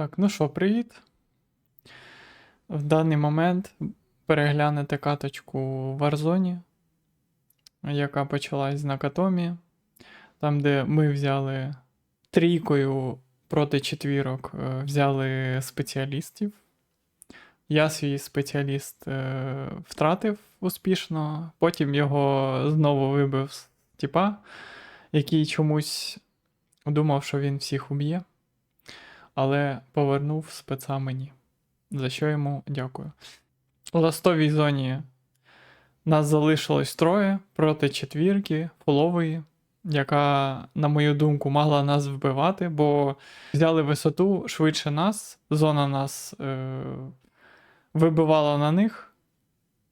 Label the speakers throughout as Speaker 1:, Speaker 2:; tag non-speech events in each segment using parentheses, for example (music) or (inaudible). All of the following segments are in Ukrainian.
Speaker 1: Так, ну що, привіт. В даний момент переглянете каточку в Warzone, яка почалась з Накатомі, там, де ми взяли трійкою проти четвірок, е, взяли спеціалістів. Я свій спеціаліст е, втратив успішно, потім його знову вибив з тіпа, який чомусь думав, що він всіх уб'є але повернув спеца мені. За що йому дякую. У ластовій зоні нас залишилось троє проти четвірки фулової, яка, на мою думку, могла нас вбивати, бо взяли висоту швидше нас, зона нас е- вибивала на них,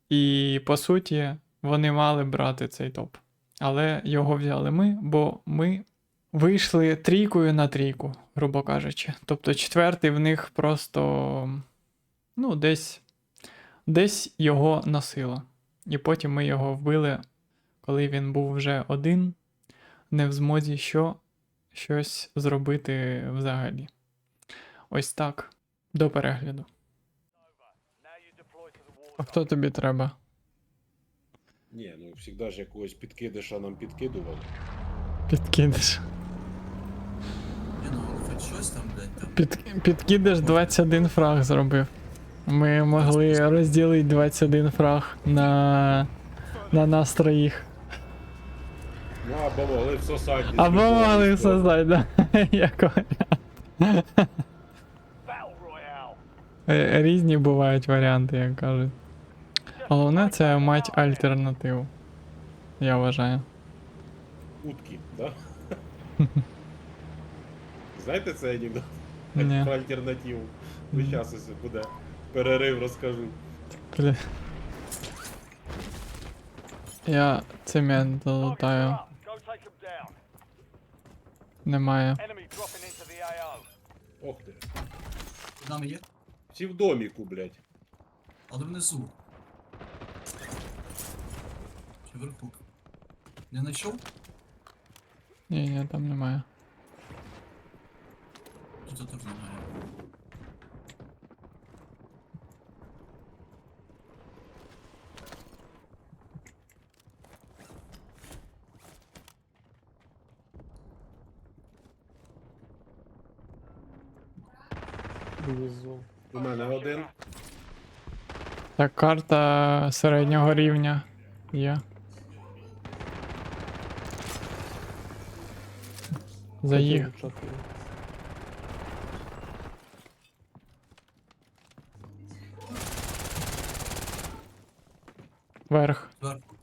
Speaker 1: і по суті вони мали брати цей топ. Але його взяли ми, бо ми вийшли трійкою на трійку, грубо кажучи. Тобто четвертий в них просто ну, десь, десь його носило. І потім ми його вбили, коли він був вже один, не в змозі що, щось зробити взагалі. Ось так. До перегляду. А хто тобі треба?
Speaker 2: Ні, ну завжди ж якогось підкидиша нам підкидували.
Speaker 1: Підкидиш.
Speaker 3: Щось там, блядь, там.
Speaker 1: Під, підкидиш 21 фраг зробив. Ми могли розділити 21 фраг на, на нас троїх.
Speaker 2: Ну, або могли всосати.
Speaker 1: Або могли создати, да. (laughs) Як варіант. Е, Різні бувають варіанти, як кажуть. Головне це мати альтернативу. Я вважаю.
Speaker 2: Утки, да? (laughs) Знаєте це анекдот?
Speaker 1: Ні.
Speaker 2: Про альтернативу. Ну, зараз ось буде перерив, розкажу.
Speaker 1: Бля. Я цемент залутаю. Немає.
Speaker 2: Ох ти.
Speaker 3: Під нами є,
Speaker 2: Всі в доміку, блядь.
Speaker 3: але внизу. Чи вверху? Не знайшов?
Speaker 1: Ні, ні, там немає.
Speaker 3: Тут теж немає.
Speaker 2: У мене один.
Speaker 1: Так, карта середнього рівня є. Заїх. Верх.
Speaker 3: Зверху.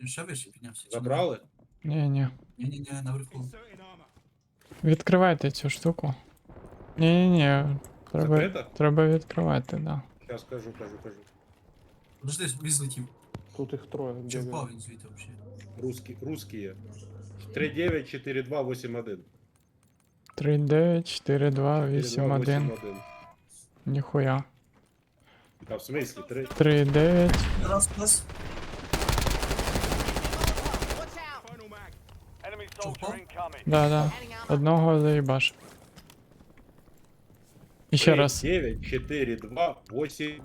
Speaker 3: Він ще вище піднявся. чи ні?
Speaker 2: Забрали?
Speaker 1: Ні, ні.
Speaker 3: Ні-ні-ні, наверху.
Speaker 1: Відкривайте цю штуку. Ні, ні, ні. Треба,
Speaker 2: Закрита?
Speaker 1: треба відкривати, да.
Speaker 2: Зараз кажу, кажу, кажу.
Speaker 3: Подожди, він злетів.
Speaker 4: Тут их трое.
Speaker 3: Чи впав він звідти взагалі?
Speaker 2: Русські, русські є. 3-9, 4-2, 8-1.
Speaker 1: 3, 9, 4, 2, 8, 1.
Speaker 2: 8-1.
Speaker 1: Ніхуя.
Speaker 2: Та в смислі, 3.
Speaker 1: 3, 9.
Speaker 3: Раз, раз.
Speaker 1: Да, да. Одного заїбаш. Ще раз.
Speaker 2: 9, 4, 2, 8,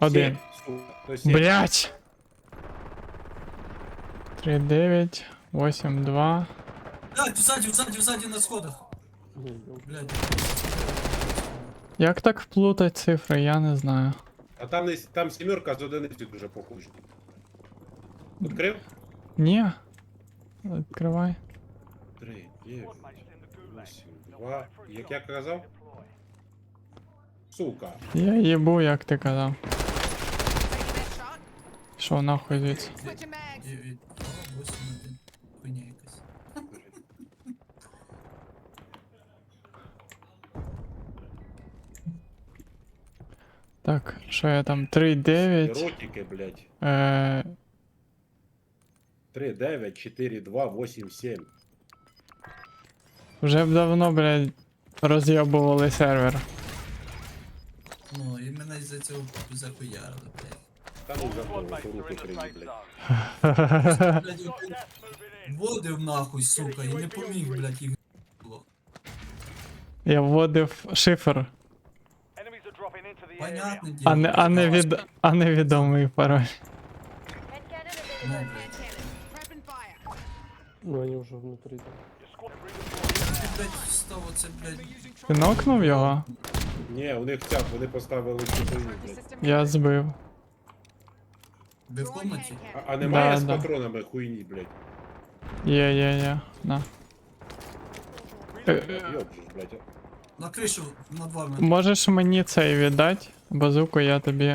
Speaker 1: Один.
Speaker 2: 7. Сука, то сім.
Speaker 1: Блять! 3, 9, 8, 2.
Speaker 3: Блядь, ззаді, ззаді, ззаді на сходах.
Speaker 4: Не видел.
Speaker 3: Блядь.
Speaker 1: Як так вплутать цифри, я не знаю.
Speaker 2: А там, не, там сімерка з одиниці дуже похожа. Відкрив?
Speaker 1: Ні. Відкривай.
Speaker 2: 3, 9, 8, 2. Як я казав? Сука.
Speaker 1: Я їбу, як ти казав. Що нахуй звідси?
Speaker 3: 9, 2, 8,
Speaker 1: Так, що я там? 3, 9.
Speaker 2: Еротики, блядь.
Speaker 1: Е,
Speaker 2: 3, 9, 4, 2, 8, 7.
Speaker 1: вже б давно, блядь, роз'єбували сервер.
Speaker 3: Ну, і мене із-за цього захуярили, блядь.
Speaker 2: Та ну за руки криві, блядь.
Speaker 3: Блядь, один Вводив нахуй, сука, і не поміг, блядь, їх було.
Speaker 1: Я вводив шифр,
Speaker 3: Понятне діло.
Speaker 1: а не, а не, від, а невідомий пароль.
Speaker 3: Ну,
Speaker 4: они уже внутри. да.
Speaker 3: Ти, блядь,
Speaker 1: нокнув його?
Speaker 2: Ні, у них ця, вони поставили хуйню, блядь.
Speaker 1: Я збив.
Speaker 3: Ви в комнаті?
Speaker 2: А, а немає
Speaker 1: Да,
Speaker 2: з
Speaker 1: да.
Speaker 2: патронами хуйні, блядь.
Speaker 1: Є, є, є. На. Е, е,
Speaker 2: Йоб же ж, блядь.
Speaker 3: На кришу над вами.
Speaker 1: Можеш мені цей віддати? Базуку я тобі.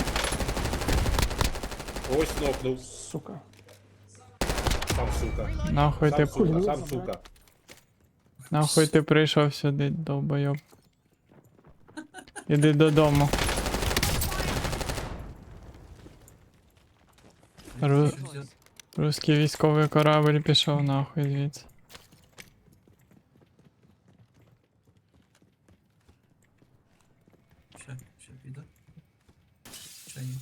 Speaker 2: Ось нокнув.
Speaker 4: Сука.
Speaker 2: Сам сука.
Speaker 1: Нахуй ти,
Speaker 2: сука, сам сука.
Speaker 1: нахуй ти прийшов сюди, довбойоб. Іди додому. Ру... Руський військовий корабль пішов нахуй звідси.
Speaker 3: Ще, ще піде. Ще ні.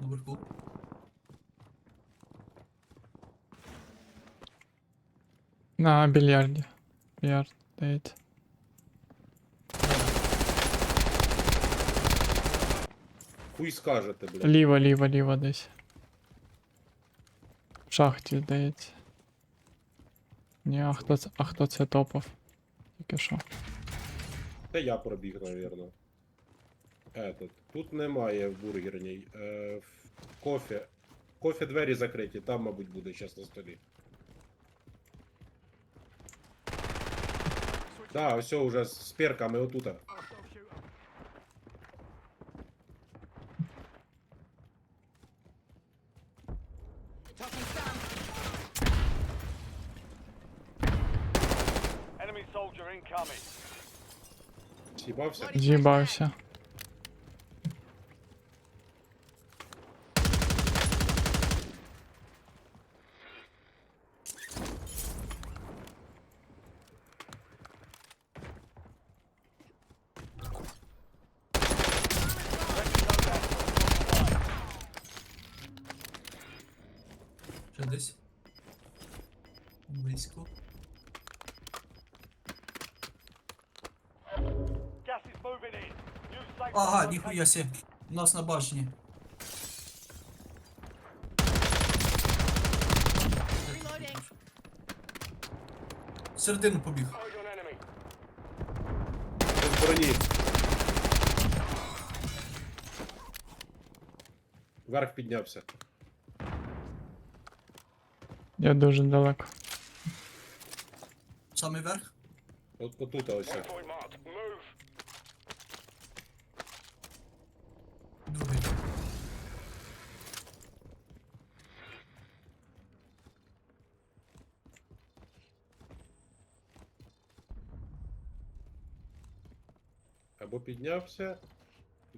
Speaker 3: Наверху.
Speaker 1: На більярді. Більярд, здається.
Speaker 2: Хуй скажете, блядь.
Speaker 1: Ліво, ліво, ліво десь. В шахті, здається. Ні, а хто це, а хто це топав? Тільки що.
Speaker 2: Та я пробіг, навірно. Этот. Тут немає в бургерній. Е, в кофе. Кофе двері закриті, там, мабуть, буде зараз на столі. Да, все уже з перками отута. Сібався?
Speaker 1: З'їбався.
Speaker 3: Ага, ніхуя сі. У нас на башні. Середину побіг.
Speaker 2: Без броні. Вверх піднявся.
Speaker 1: Я дуже далеко.
Speaker 3: Самий верх.
Speaker 2: От, отут ось.
Speaker 5: Point marked. Move.
Speaker 2: Або піднявся.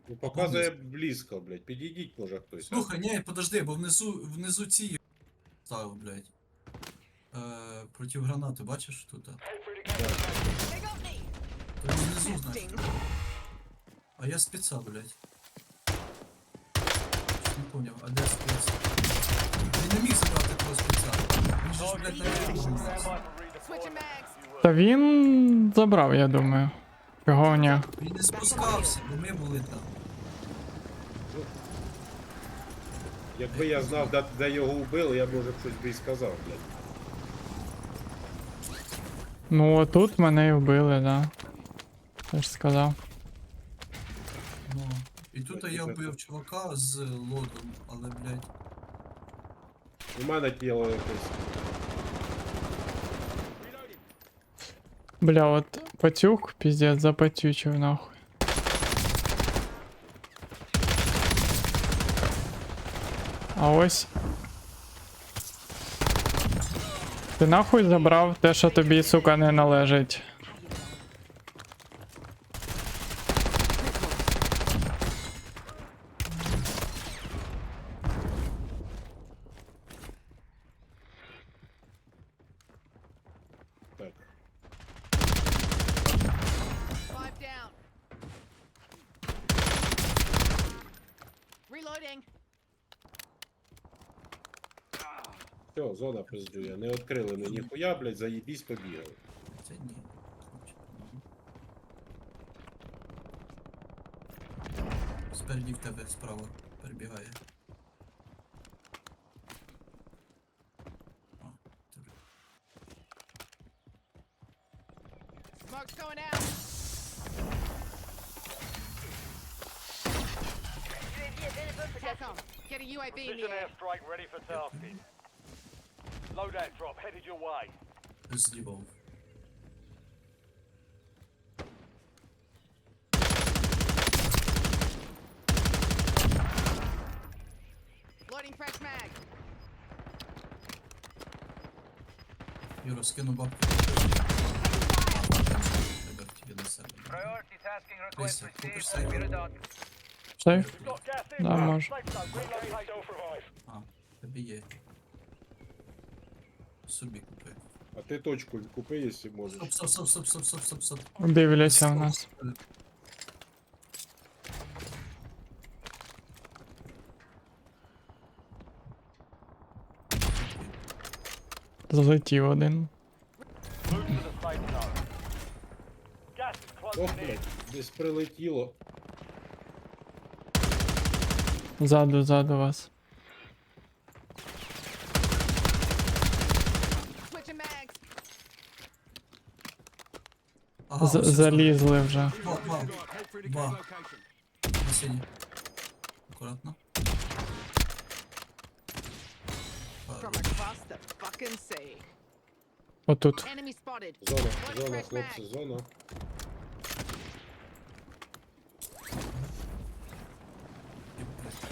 Speaker 2: Ну, Показує близько, блядь. Підійдіть, може хтось.
Speaker 3: Слухай, ні, подожди, бо внизу, внизу ці ставив, блядь. Е, проти гранати, бачиш тут?
Speaker 5: Head through the gas.
Speaker 3: То внизу, знаєш. А я спеца, блядь. Не поняв, а де спец? Він не міг забрати того спеца. Він же ж, блядь, на.
Speaker 1: Та він забрав, я думаю. Чого ні?
Speaker 3: Він не спускався, бо ми були там.
Speaker 2: Якби я знав, де, де його вбили, я б може б щось би і сказав, блядь.
Speaker 1: Ну отут мене і вбили, да. Я ж сказав.
Speaker 3: Ну. І тут я вбив чувака з лодом, але, блядь.
Speaker 2: У мене тіло якесь.
Speaker 1: Бля, вот потюк, пиздец, запотючив нахуй. А ось. Ти нахуй забрав те, що тобі, сука, не належить.
Speaker 2: Так.
Speaker 6: Five down.
Speaker 5: Reloading.
Speaker 2: Все, зона пиздує. Не відкрили ми ніхуя, блядь, заїбісь побігали.
Speaker 3: Це ні. Спереді в тебе справа перебігає.
Speaker 5: Smoke's going out. TACOM, get a UAV in
Speaker 6: Precision
Speaker 5: air.
Speaker 6: airstrike ready for tasking. Loadout drop headed your way.
Speaker 3: Злівав.
Speaker 5: Loading fresh mag.
Speaker 3: Юра, скину бабку. Тебе тільки на себе.
Speaker 6: Priority tasking
Speaker 3: request Лися, received. купиш сейф? Computer
Speaker 1: Сейф?
Speaker 6: Got gas
Speaker 1: Да,
Speaker 6: inbound.
Speaker 1: може.
Speaker 6: Safe zone. Relocate. Still survive.
Speaker 3: А, тебе є. Собі купи.
Speaker 2: А ти точку купи, якщо можеш.
Speaker 3: Стоп, стоп, стоп, стоп, стоп, стоп, стоп, стоп.
Speaker 1: Дивляться в нас. Залетів один.
Speaker 6: Move to the safe zone. Gas is
Speaker 2: Ох,
Speaker 6: closing in.
Speaker 2: блядь, десь прилетіло.
Speaker 1: Ззаду, ззаду вас. З-
Speaker 3: ось ось
Speaker 1: залізли вже.
Speaker 3: Два, два. Два. На сині. Акуратно.
Speaker 5: From across the fucking sea.
Speaker 1: Отут.
Speaker 5: Enemy spotted.
Speaker 2: Зона,
Speaker 5: Loading
Speaker 2: зона,
Speaker 5: fresh
Speaker 2: хлопці,
Speaker 5: mag.
Speaker 2: зона.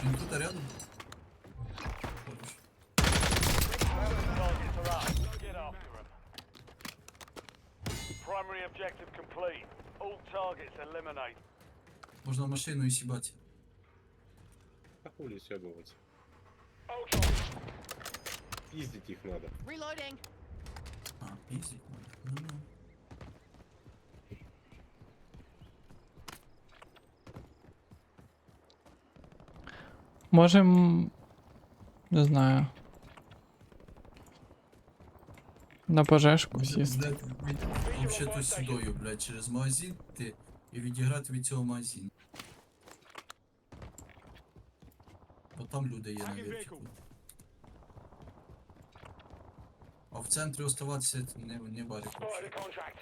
Speaker 3: Він тут рядом. Хорош.
Speaker 6: Primary objective complete. All targets eliminate.
Speaker 3: Можна машину і сібати.
Speaker 2: Та хулі сьобуваться.
Speaker 6: Ultra.
Speaker 2: Їздить їх надо.
Speaker 5: Reloading.
Speaker 3: А, піздіть. Ну, ну.
Speaker 1: Можем. Не знаю. На пожежку сісти.
Speaker 3: Блядь, ще то сюдою, блядь, через магазин ти і відіграти від цього магазину. Бо там люди є на віртику. А в центрі оставатися не, не варік
Speaker 6: Spotted
Speaker 3: вообще.
Speaker 6: a contract.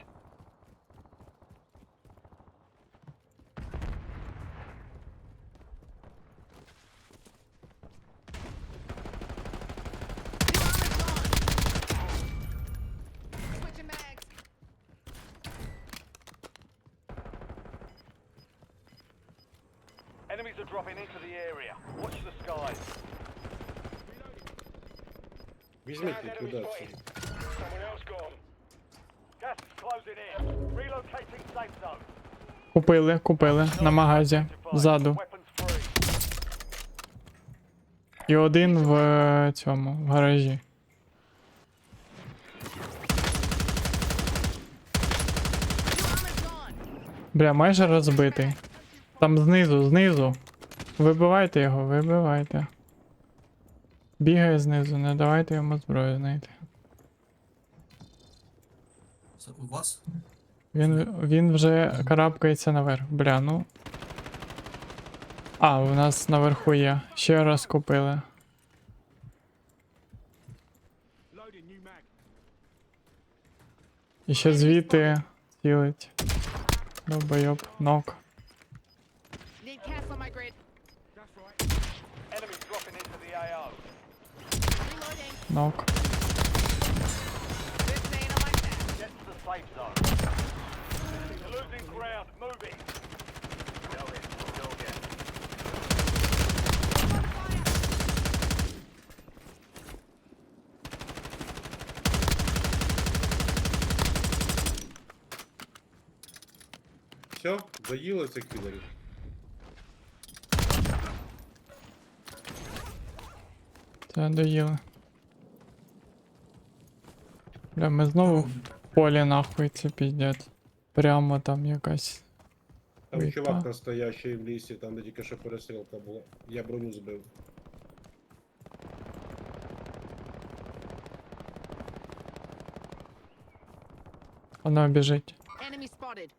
Speaker 5: Switching mags.
Speaker 6: Enemies are dropping into the area. Watch the skies.
Speaker 2: Візьміть ліквідацію.
Speaker 6: Someone else gone. Gas is closing in. Relocating safe zone.
Speaker 1: Купили, купили на магазі. Ззаду. І один в е, цьому, в гаражі. Бля, майже розбитий. Там знизу, знизу. Вибивайте його, вибивайте. Бігає знизу, не давайте йому зброю знайти.
Speaker 3: Це у вас?
Speaker 1: Він, він вже карабкається наверх. Бля, ну. А, у нас наверху є. Ще раз купили. І ще звідти цілить. Долбойоб, нок.
Speaker 5: Need cast on my grid.
Speaker 6: Enemies dropping into the AO.
Speaker 1: Нок.
Speaker 2: Все, доїли цих кілерів.
Speaker 1: Це доїли. Бля, ми знову в полі нахуй це піздець. Прямо там якась
Speaker 2: Там
Speaker 1: Ой,
Speaker 2: чувак
Speaker 1: та.
Speaker 2: настоящий в лісі, там де тільки що перестрілка була. Я броню збив.
Speaker 1: Воно біжить.
Speaker 5: Enemy spotted.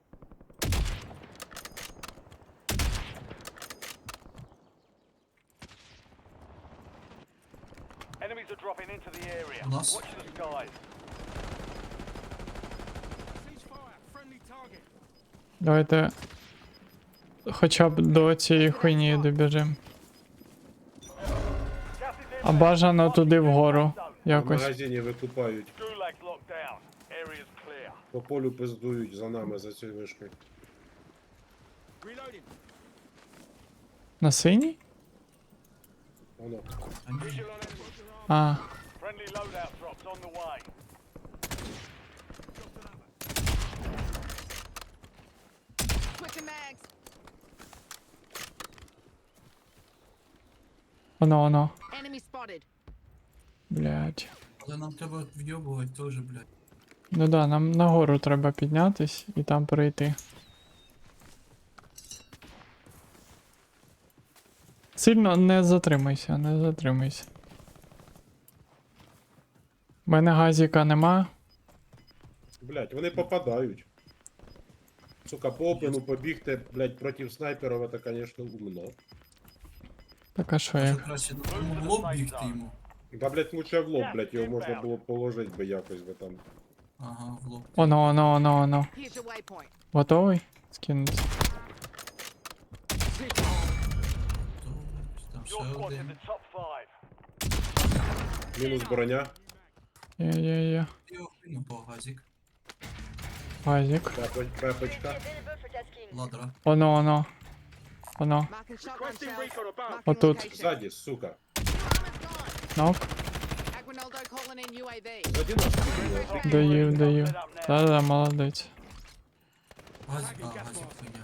Speaker 6: Enemies are dropping into the area. Watch the skies.
Speaker 1: Давайте хоча б до цієї хуйні добіжимо. А бажано туди вгору.
Speaker 2: В
Speaker 1: Якось.
Speaker 2: магазині викупають. По полю пиздують за нами, за цією вишкою.
Speaker 1: На синій?
Speaker 2: Воно.
Speaker 3: А ні.
Speaker 6: Visual on enemy.
Speaker 1: А,
Speaker 6: Friendly loadout drops on the way.
Speaker 5: Switching mags.
Speaker 1: воно, воно.
Speaker 5: Enemy spotted.
Speaker 1: Блять.
Speaker 3: Але нам треба вйобувати теж, блядь.
Speaker 1: Ну да, нам нагору треба піднятись і там перейти. Сильно не затримайся, не затримайся. У мене газіка нема.
Speaker 2: Блять, вони попадають. Сука, по опену побігти, блять, проти снайперів, це, конечно, умно.
Speaker 1: Так а що
Speaker 3: Може
Speaker 1: як?
Speaker 3: краще ну, в лоб бігти йому.
Speaker 2: Да, блять, лучше в лоб, блять, його можна було б положити би якось би там.
Speaker 3: Ага, в лоб.
Speaker 1: Оно, оно, оно, оно.
Speaker 5: Here's your waypoint.
Speaker 1: Готовий? Скинути.
Speaker 3: То, Там ще
Speaker 6: Your squad's in
Speaker 3: один.
Speaker 6: the top five.
Speaker 2: Мінус броня,
Speaker 1: Є-є-є.
Speaker 3: І охріну по газік.
Speaker 2: Пепо- пепочка.
Speaker 3: Ладра.
Speaker 1: Оно, оно. Оно.
Speaker 5: Marking shotgun shells. Marking
Speaker 1: тут.
Speaker 5: location.
Speaker 2: Ззаді, сука.
Speaker 1: Нок.
Speaker 2: Ззаді нас
Speaker 6: up now.
Speaker 1: Да-да, молодець.
Speaker 3: Газік, а, хуйня.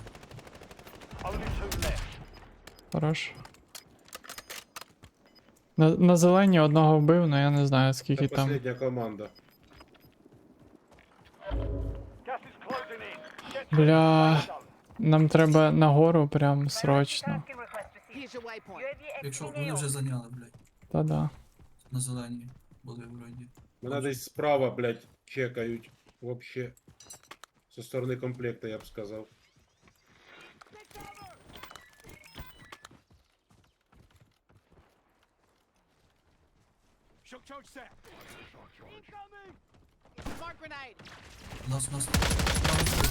Speaker 1: Хорош. На, на зелені одного вбив, але я не знаю
Speaker 2: Це
Speaker 1: скільки там.
Speaker 2: остання команда.
Speaker 1: Бля. Нам треба нагору прям срочно.
Speaker 3: Якщо вони вже зайняли, блядь.
Speaker 1: Та-да.
Speaker 3: На зеленій були вроді.
Speaker 2: Мене десь справа, блять, чекають. Вообще. Со сторони комплекта, я б сказав.
Speaker 5: Smoke grenade.
Speaker 3: У нас, у нас.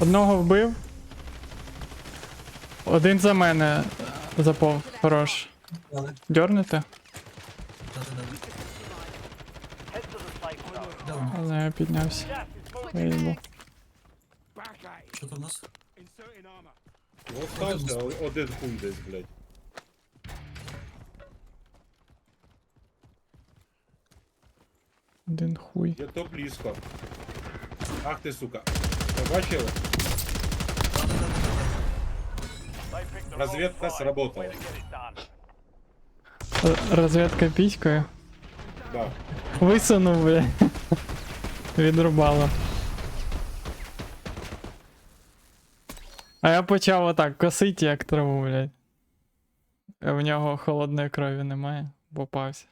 Speaker 1: Одного вбив. Один за мене запов. Хорош.
Speaker 3: Але,
Speaker 1: Дьорнете? Але я піднявся.
Speaker 5: Mags.
Speaker 3: Що там у нас?
Speaker 2: Остався один хуй десь, блять.
Speaker 1: Один хуй.
Speaker 2: Я то близько. Ах ти, сука. Побачили? Разведка сработала.
Speaker 1: Р- Розвідка піською.
Speaker 2: Да.
Speaker 1: Висунув, бля. Відрубало. А я почав отак косити, як траву, блядь. В нього холодної крові немає, попався.